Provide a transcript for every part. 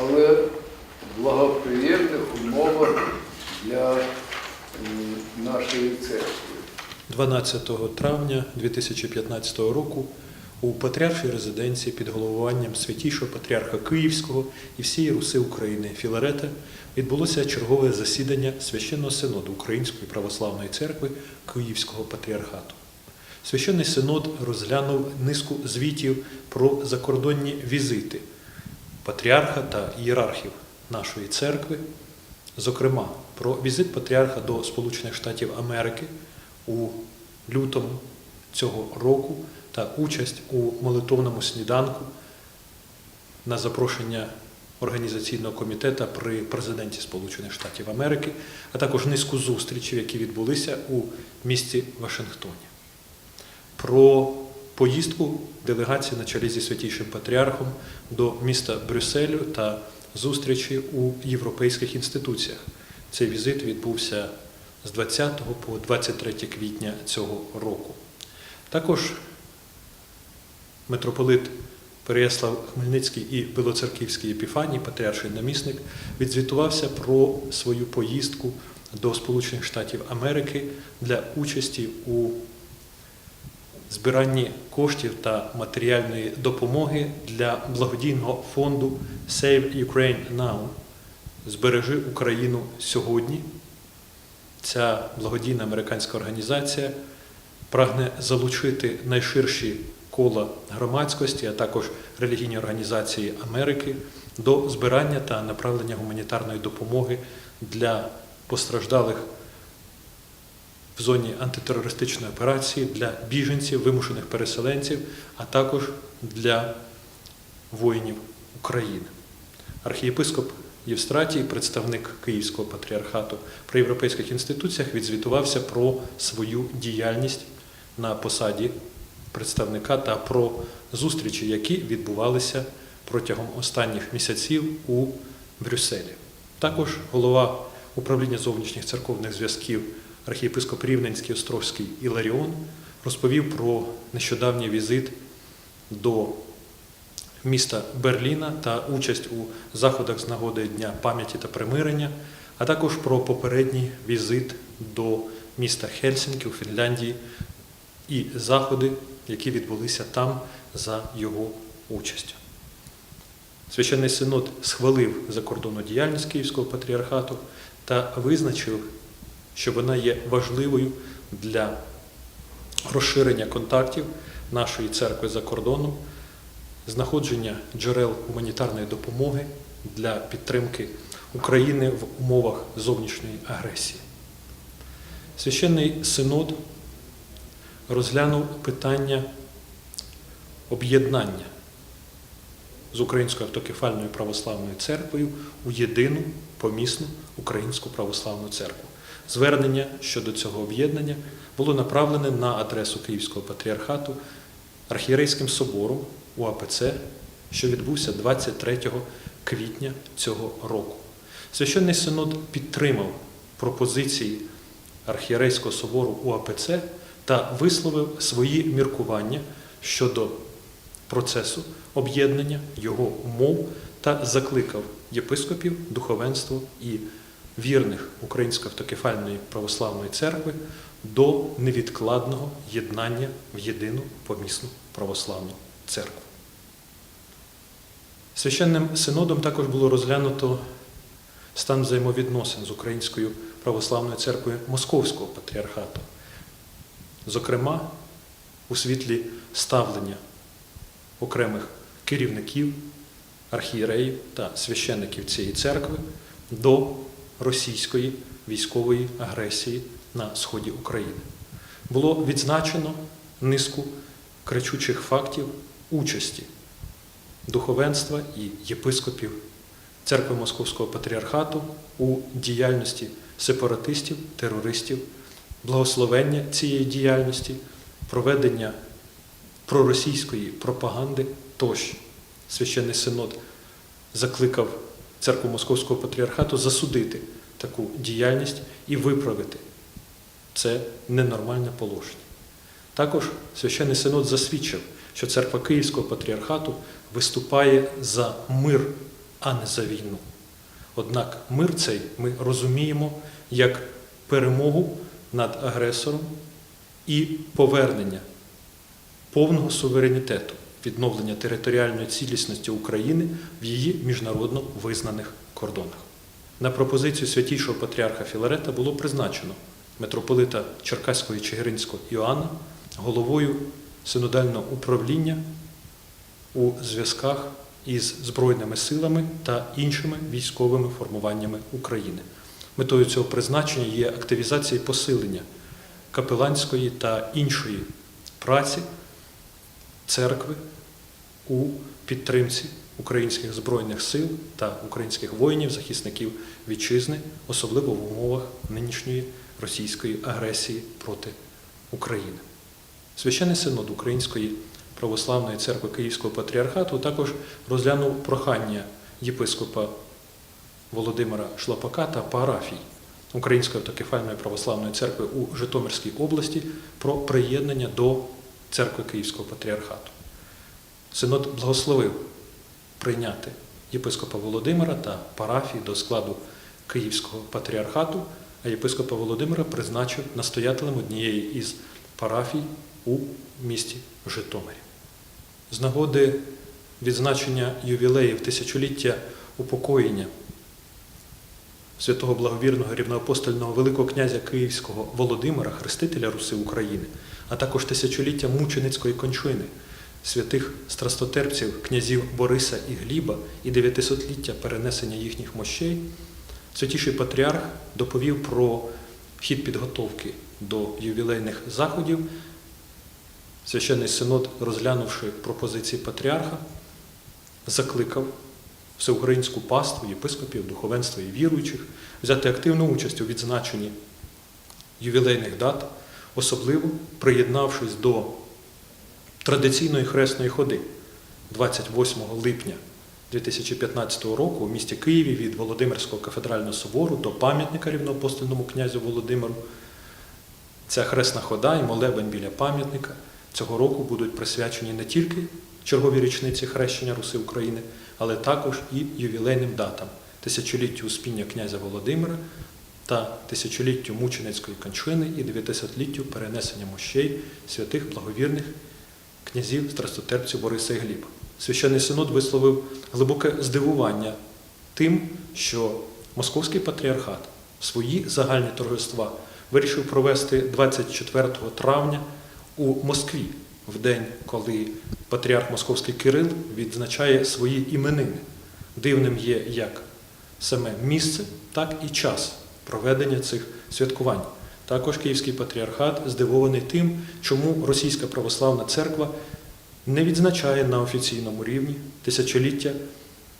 але в благоприємних умовах для нашої церкви. 12 травня 2015 року у патріаршій резиденції під головуванням святішого патріарха Київського і всієї Руси України Філарета відбулося чергове засідання священного синоду Української православної церкви Київського патріархату. Священний синод розглянув низку звітів про закордонні візити патріарха та ієрархів нашої церкви, зокрема про візит патріарха до Сполучених Штатів Америки у лютому цього року та участь у молитовному сніданку на запрошення організаційного комітету при президенті Сполучених Штатів Америки, а також низку зустрічей, які відбулися у місті Вашингтоні. Про поїздку делегації на чолі зі святішим патріархом до міста Брюсселю та зустрічі у європейських інституціях. Цей візит відбувся з 20 по 23 квітня цього року. Також митрополит Переяслав Хмельницький і Білоцерківський Епіфаній, патріарший намісник, відзвітувався про свою поїздку до Сполучених Штатів Америки для участі у збиранні коштів та матеріальної допомоги для благодійного фонду Save Ukraine Now Збережи Україну сьогодні. Ця благодійна американська організація прагне залучити найширші кола громадськості, а також релігійні організації Америки до збирання та направлення гуманітарної допомоги для постраждалих зоні антитерористичної операції, для біженців, вимушених переселенців, а також для воїнів України. Архієпископ Євстратій, представник Київського патріархату при європейських інституціях, відзвітувався про свою діяльність на посаді представника та про зустрічі, які відбувалися протягом останніх місяців у Брюсселі. Також голова управління зовнішніх церковних зв'язків архієпископ Рівненський Островський Іларіон розповів про нещодавній візит до міста Берліна та участь у заходах з нагоди Дня пам'яті та примирення, а також про попередній візит до міста Хельсінкі у Фінляндії і заходи, які відбулися там за його участю. Священний синод схвалив закордонну діяльність Київського патріархату та визначив, що вона є важливою для розширення контактів нашої церкви за кордоном, знаходження джерел гуманітарної допомоги для підтримки України в умовах зовнішньої агресії. Священний синод розглянув питання об'єднання з Українською автокефальною православною церквою у єдину помісну Українську православну церкву. Звернення щодо цього об'єднання було направлене на адресу Київського патріархату архієрейським собором УАПЦ, що відбувся 23 квітня цього року. Священний синод підтримав пропозиції архієрейського собору УАПЦ та висловив свої міркування щодо процесу об'єднання його умов та закликав єпископів, духовенство і вірних Української автокефальної православної церкви до невідкладного єднання в єдину помісну православну церкву. Священним синодом також було розглянуто стан взаємовідносин з Українською православною церквою Московського патріархату, зокрема у світлі ставлення окремих керівників, архієреїв та священників цієї церкви до російської військової агресії на сході України. Було відзначено низку кричучих фактів участі духовенства і єпископів церкви Московського патріархату у діяльності сепаратистів, терористів, благословення цієї діяльності, проведення проросійської пропаганди тощо. Священний синод закликав церкву Московського патріархату засудити таку діяльність і виправити Це ненормальне положення. Також священний синод засвідчив, що церква Київського патріархату виступає за мир, а не за війну. Однак мир цей ми розуміємо як перемогу над агресором і повернення повного суверенітету, відновлення територіальної цілісності України в її міжнародно визнаних кордонах. На пропозицію святійшого патріарха Філарета було призначено митрополита Черкаського і Чигиринського Іоанна головою синодального управління у зв'язках із Збройними силами та іншими військовими формуваннями України. Метою цього призначення є активізація і посилення капеланської та іншої праці церкви у підтримці українських збройних сил та українських воїнів, захисників вітчизни, особливо в умовах нинішньої російської агресії проти України. Священний синод Української православної церкви Київського патріархату також розглянув прохання єпископа Володимира Шлапака та парафій Української автокефальної православної церкви у Житомирській області про приєднання до церкви Київського патріархату. Синод благословив прийняти єпископа Володимира та парафії до складу Київського патріархату, а єпископа Володимира призначив настоятелем однієї із парафій у місті Житомирі. З нагоди відзначення ювілеїв тисячоліття упокоєння святого благовірного рівноапостольного Великого князя Київського Володимира, хрестителя Руси України, а також тисячоліття мученицької кончини, святих страстотерпців князів Бориса і Гліба і дев'ятисотліття перенесення їхніх мощей, святіший патріарх доповів про хід підготовки до ювілейних заходів. Священний синод, розглянувши пропозиції патріарха, закликав всеукраїнську паству, єпископів, духовенства і віруючих взяти активну участь у відзначенні ювілейних дат, особливо приєднавшись до традиційної хресної ходи 28 липня 2015 року у місті Києві від Володимирського кафедрального собору до пам'ятника рівноапостольному князю Володимиру. Ця хресна хода і молебень біля пам'ятника цього року будуть присвячені не тільки черговій річниці хрещення Руси України, але також і ювілейним датам тисячоліттю успіння князя Володимира та тисячоліттю мученицької кончини і дев'ятисотліттю перенесення мощей святих благовірних князів страстотерпців Бориса і Гліба. Священний синод висловив глибоке здивування тим, що Московський патріархат свої загальні торжества вирішив провести 24 травня у Москві, в день, коли патріарх Московський Кирил відзначає свої іменини. Дивним є як саме місце, так і час проведення цих святкувань. Також Київський патріархат здивований тим, чому Російська православна церква не відзначає на офіційному рівні тисячоліття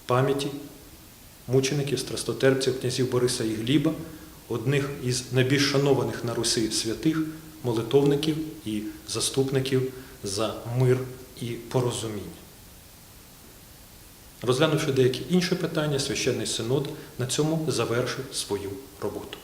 пам'яті мучеників, страстотерпців, князів Бориса і Гліба, одних із найбільш шанованих на Русі святих, молитовників і заступників за мир і порозуміння. Розглянувши деякі інші питання, священний синод на цьому завершив свою роботу.